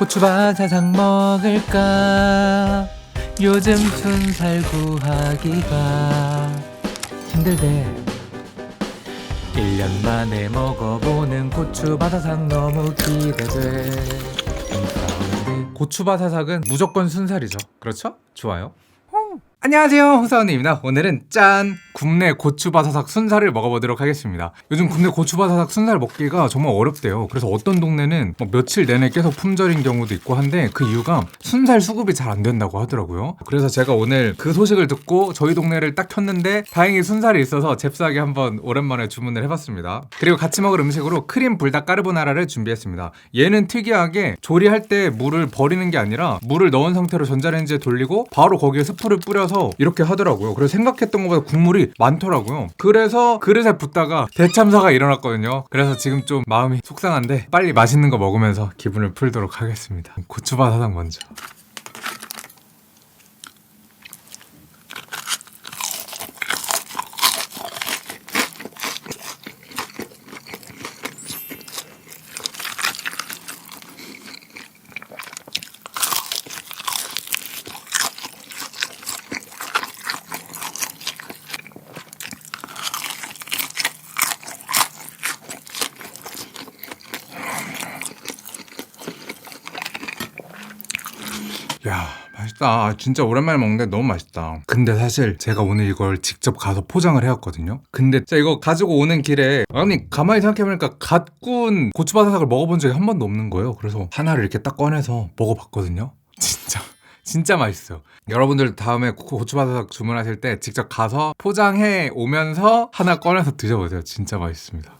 고추바사삭 먹을까? 요즘 순살 구하기가 힘들대. 1년 만에 먹어보는 고추바사삭 너무 기대돼. 고추바사삭은 무조건 순살이죠. 그렇죠? 좋아요 안녕하세요 홍사원입니다. 오늘은 짠 국내 고추바사삭 순살을 먹어보도록 하겠습니다. 요즘 국내 고추바사삭 순살 먹기가 정말 어렵대요. 그래서 어떤 동네는 뭐 며칠 내내 계속 품절인 경우도 있고 한데 그 이유가 순살 수급이 잘 안 된다고 하더라고요. 그래서 제가 오늘 그 소식을 듣고 저희 동네를 딱 켰는데 다행히 순살이 있어서 잽싸게 한번 오랜만에 주문을 해봤습니다. 그리고 같이 먹을 음식으로 크림 불닭 까르보나라를 준비했습니다. 얘는 특이하게 조리할 때 물을 버리는 게 아니라 물을 넣은 상태로 전자레인지에 돌리고 바로 거기에 스프를 뿌려서 이렇게 하더라고요. 그래서 생각했던 것보다 국물이 많더라고요. 그래서 그릇에 붓다가 대참사가 일어났거든요. 그래서 지금 좀 마음이 속상한데 빨리 맛있는 거 먹으면서 기분을 풀도록 하겠습니다. 고추바사삭 먼저. 야 맛있다. 아, 진짜 오랜만에 먹는데 너무 맛있다. 근데 사실 제가 오늘 이걸 직접 가서 포장을 해왔거든요. 근데 제가 이거 가지고 오는 길에 아니 가만히 생각해보니까 갓 구운 고추바사삭을 먹어본 적이 한 번도 없는 거예요. 그래서 하나를 이렇게 딱 꺼내서 먹어봤거든요. 진짜 진짜 맛있어요. 여러분들 다음에 고- 고추바사삭 주문하실 때 직접 가서 포장해 오면서 하나 꺼내서 드셔보세요. 진짜 맛있습니다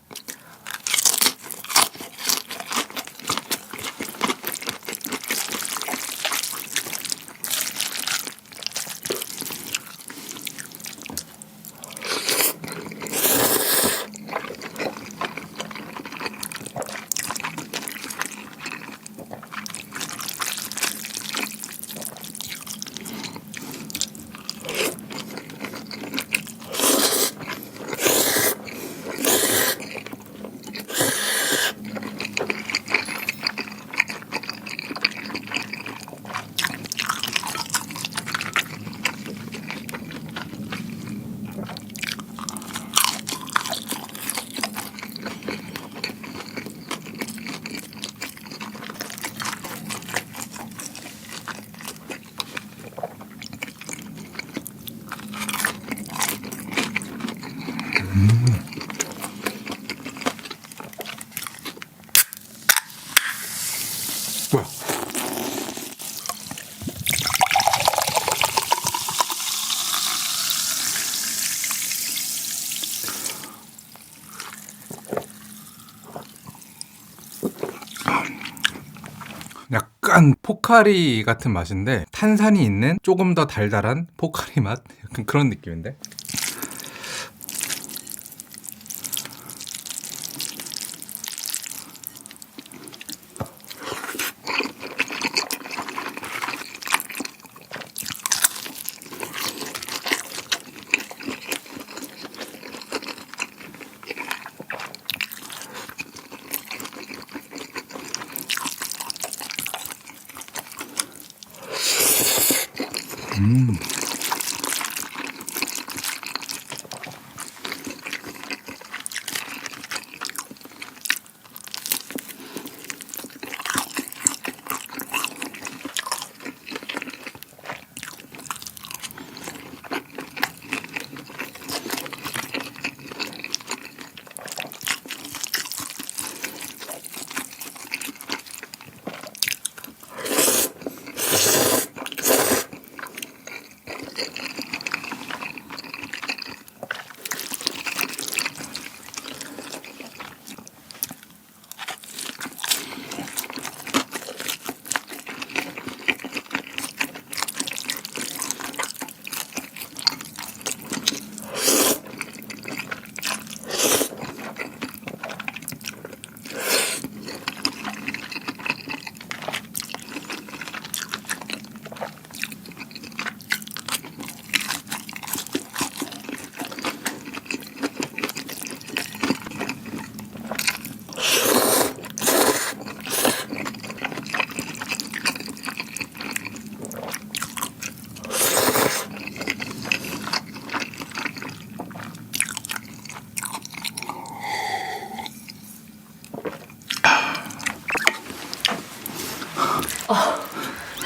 약간 포카리 같은 맛인데 탄산이 있는 조금 더 달달한 포카리 맛? 약간 그런 느낌인데 嗯。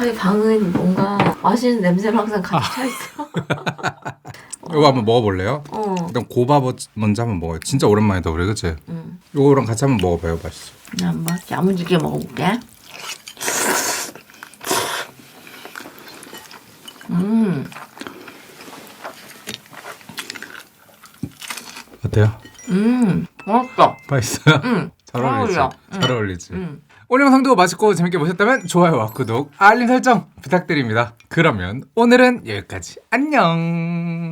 자기 방은 뭔가 맛있는 냄새로 항상 가득 차 있어. 이거 한번 먹어볼래요? 어. 일단 고바 버- 먼저 한번 먹어요. 진짜 오랜만이다 그래, 그치? 응. 이거랑 같이 한번 먹어봐요, 맛있어. 나 한번 야무지게 먹어볼게. 음, 어때요? 음, 맛있어. 맛있어요? 음, 잘 어울리지? 어울려. 잘 어울리지? 음. 오늘 영상도 맛있고 재밌게 보셨다면 좋아요와 구독, 알림 설정 부탁드립니다. 그러면 오늘은 여기까지. 안녕!